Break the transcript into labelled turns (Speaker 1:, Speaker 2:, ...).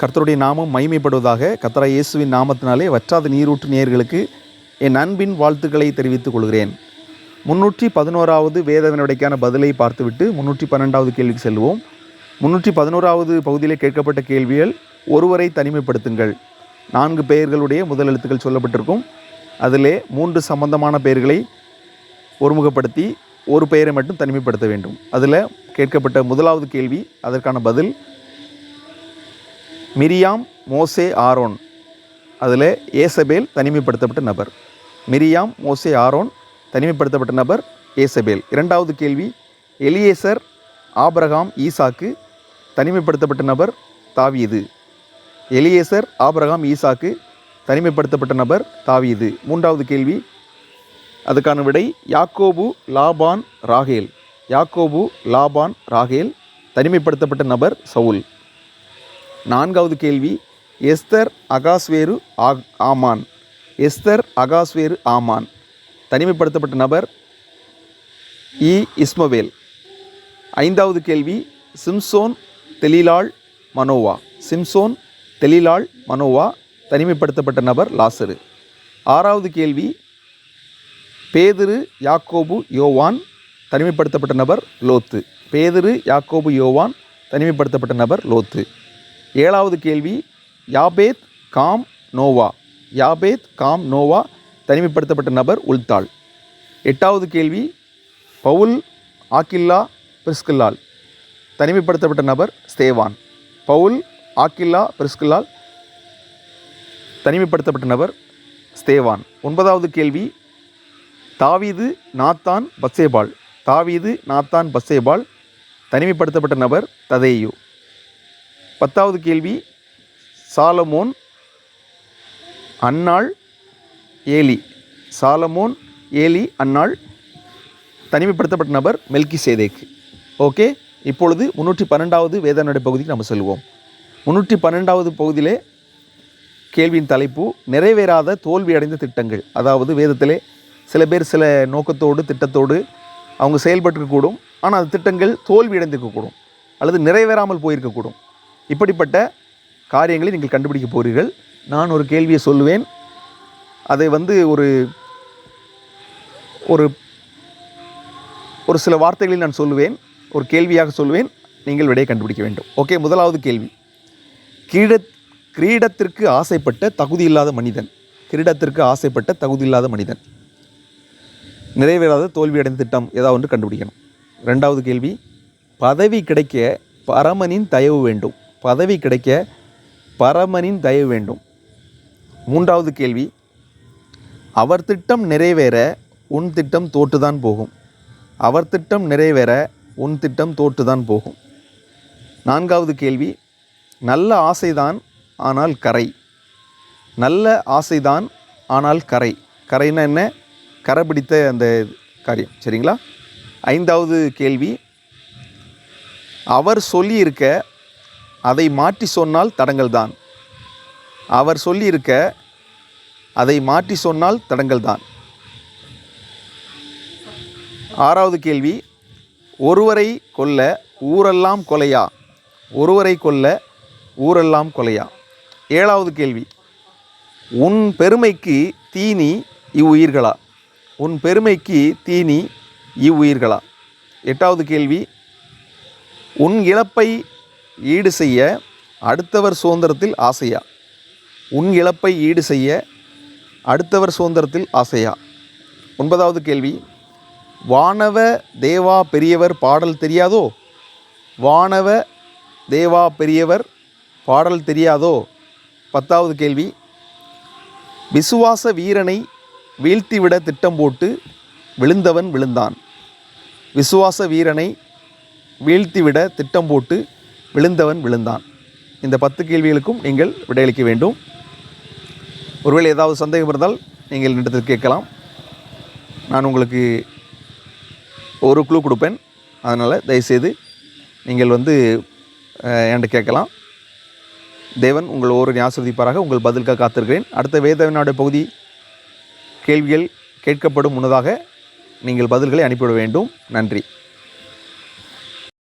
Speaker 1: கர்த்தருடைய நாமம் மைமைப்படுவதாக கத்தரா இயேசுவின் நாமத்தினாலே வற்றாத நீரூற்று நேயர்களுக்கு என் அன்பின் வாழ்த்துக்களை தெரிவித்துக் கொள்கிறேன். முன்னூற்றி பதினோராவது வேத வினாடிக்கான பதிலை பார்த்துவிட்டு முன்னூற்றி பன்னெண்டாவது கேள்விக்கு செல்வோம். முன்னூற்றி பதினோராவது பகுதியில் கேட்கப்பட்ட கேள்விகள் ஒருவரை தனிமைப்படுத்துங்கள். நான்கு பெயர்களுடைய முதல் எழுத்துக்கள் சொல்லப்பட்டிருக்கும். அதிலே மூன்று சம்பந்தமான பெயர்களை ஒருமுகப்படுத்தி ஒரு பெயரை மட்டும் தனிமைப்படுத்த வேண்டும். அதில் கேட்கப்பட்ட முதலாவது கேள்வி அதற்கான பதில் மிரியாம் மோசே ஆரோன். அதில் ஏசபேல் தனிமைப்படுத்தப்பட்ட நபர். மிரியாம் மோசே ஆரோன் தனிமைப்படுத்தப்பட்ட நபர் ஏசபேல். இரண்டாவது கேள்வி எலியேசர் ஆபரகாம் ஈசாக்கு தனிமைப்படுத்தப்பட்ட நபர் தாவியது எலியேசர் ஆபரகாம் ஈசாக்கு தனிமைப்படுத்தப்பட்ட நபர் தாவியது மூன்றாவது கேள்வி அதுக்கான விடை யாக்கோபு லாபான் ராகேல். யாக்கோபு லாபான் ராகேல் தனிமைப்படுத்தப்பட்ட நபர் சவுல். நான்காவது கேள்வி எஸ்தர் அகாஸ்வேரு ஆக் ஆமான். எஸ்தர் அகாஸ்வேரு ஆமான். தனிமைப்படுத்தப்பட்ட நபர் இ. இஸ்மவேல். ஐந்தாவது கேள்வி சிம்சோன் தெலிலாள் மனோவா. சிம்சோன் தெலிலாள் மனோவா தனிமைப்படுத்தப்பட்ட நபர் லாசரு. ஆறாவது கேள்வி பேதரு யாக்கோபு யோவான் தனிமைப்படுத்தப்பட்ட நபர் லோத்து. பேதரு யாக்கோபு யோவான் தனிமைப்படுத்தப்பட்ட நபர் லோத்து. ஏழாவது கேள்வி Japheth Ham Noah. Japheth Ham Noah தனிமைப்படுத்தப்பட்ட நபர் உல்தாள் எட்டாவது கேள்வி பவுல் ஆக்கில்லா பிரிஸ்கில்லால் தனிமைப்படுத்தப்பட்ட நபர் ஸ்தேவான். பவுல் ஆக்கில்லா பிரிஸ்கில்லால் தனிமைப்படுத்தப்பட்ட நபர் ஸ்தேவான். ஒன்பதாவது கேள்வி தாவீது நாத்தான் பஸ்ஸேபால் தாவீது நாத்தான் பத்சேபால் தனிமைப்படுத்தப்பட்ட நபர் ததேயு. பத்தாவது கேள்வி சாலமோன் அன்னாள் ஏலி. சாலமோன் ஏலி அன்னாள் தனிமைப்படுத்தப்பட்ட நபர் மெல்கி சேதேக்கு ஓகே? இப்பொழுது முன்னூற்றி பன்னெண்டாவது வேதனுடைய பகுதிக்கு நம்ம செல்வோம். முன்னூற்றி பன்னெண்டாவது பகுதியிலே கேள்வியின் தலைப்பு நிறைவேறாத தோல்வியடைந்த திட்டங்கள். அதாவது வேதத்திலே சில பேர் சில நோக்கத்தோடு திட்டத்தோடு அவங்க செயல்பட்டுருக்கக்கூடும். ஆனால் அந்த திட்டங்கள் தோல்வியடைந்திருக்கக்கூடும் அல்லது நிறைவேறாமல் போயிருக்கக்கூடும். இப்படிப்பட்ட காரியங்களை நீங்கள் கண்டுபிடிக்க போகிறீர்கள். நான் ஒரு கேள்வியை சொல்லுவேன். அதை வந்து ஒரு ஒரு ஒரு சில வார்த்தைகளில் நான் சொல்லுவேன். ஒரு கேள்வியாக சொல்லுவேன். நீங்கள் விடையை கண்டுபிடிக்க வேண்டும். ஓகே முதலாவது கேள்வி. கிரீட கிரீடத்திற்கு ஆசைப்பட்ட தகுதி இல்லாத மனிதன். கிரீடத்திற்கு ஆசைப்பட்ட தகுதி இல்லாத மனிதன். நிறைவேறாத தோல்வியடைந்த திட்டம் ஏதாவது ஒன்று கண்டுபிடிக்கணும். ரெண்டாவது கேள்வி. பதவி கிடைக்க பரமனின் தயவு வேண்டும். பதவி கிடைக்க பரமனின் தயவு வேண்டும். மூன்றாவது கேள்வி அவர் திட்டம் நிறைவேற உன் திட்டம் தோற்றுதான் போகும். அவர் திட்டம் நிறைவேற உன் திட்டம் தோற்றுதான் போகும். நான்காவது கேள்வி நல்ல ஆசைதான் ஆனால் கரை நல்ல ஆசைதான் ஆனால் கரை கரைனா என்ன? கரை பிடித்த அந்த காரியம். சரிங்களா? ஐந்தாவது கேள்வி அவர் சொல்லியிருக்க அதை மாற்றி சொன்னால் தடங்கள் தான் அவர் சொல்லியிருக்க அதை மாற்றி சொன்னால் தடங்கள் தான் ஆறாவது கேள்வி ஒருவரை கொல்ல ஊரெல்லாம் கொலையா? ஒருவரை கொல்ல ஊரெல்லாம் கொலையா? ஏழாவது கேள்வி உன் பெருமைக்கு தீனி இவ்வுயிர்களா? உன் பெருமைக்கு தீனி இவ்வுயிர்களா? எட்டாவது கேள்வி உன் இழப்பை ஈடு செய்ய அடுத்தவர் சுதந்திரத்தில் ஆசையா? உன் இழப்பை ஈடு செய்ய அடுத்தவர் சுதந்திரத்தில் ஆசையா? ஒன்பதாவது கேள்வி. வானவ தேவா பெரியவர் பாடல் தெரியாதோ? வானவ தேவா பெரியவர் பாடல் தெரியாதோ? பத்தாவது கேள்வி. விசுவாச வீரனை வீழ்த்திவிட திட்டம் போட்டு விழுந்தவன் விழுந்தான். விசுவாச வீரனை வீழ்த்திவிட திட்டம் போட்டு விழுந்தவன் விழுந்தான். இந்த பத்து கேள்விகளுக்கும் நீங்கள் விடையளிக்க வேண்டும். ஒருவேளை ஏதாவது சந்தேகம் இருந்தால் நீங்கள் என்னிடத்தில் கேட்கலாம். நான் உங்களுக்கு ஒரு குழு கொடுப்பேன். அதனால் தயவுசெய்து நீங்கள் வந்து என்கிட்ட கேட்கலாம். தேவன் உங்கள் ஒவ்வொரு ஆசிர்வதிப்பாராக. உங்கள் பதிலுக்காக காத்திருக்கிறேன். அடுத்த வேதவினாடைய பகுதி கேள்விகள் கேட்கப்படும் முன்னதாக நீங்கள் பதில்களை அனுப்பிவிட வேண்டும். நன்றி.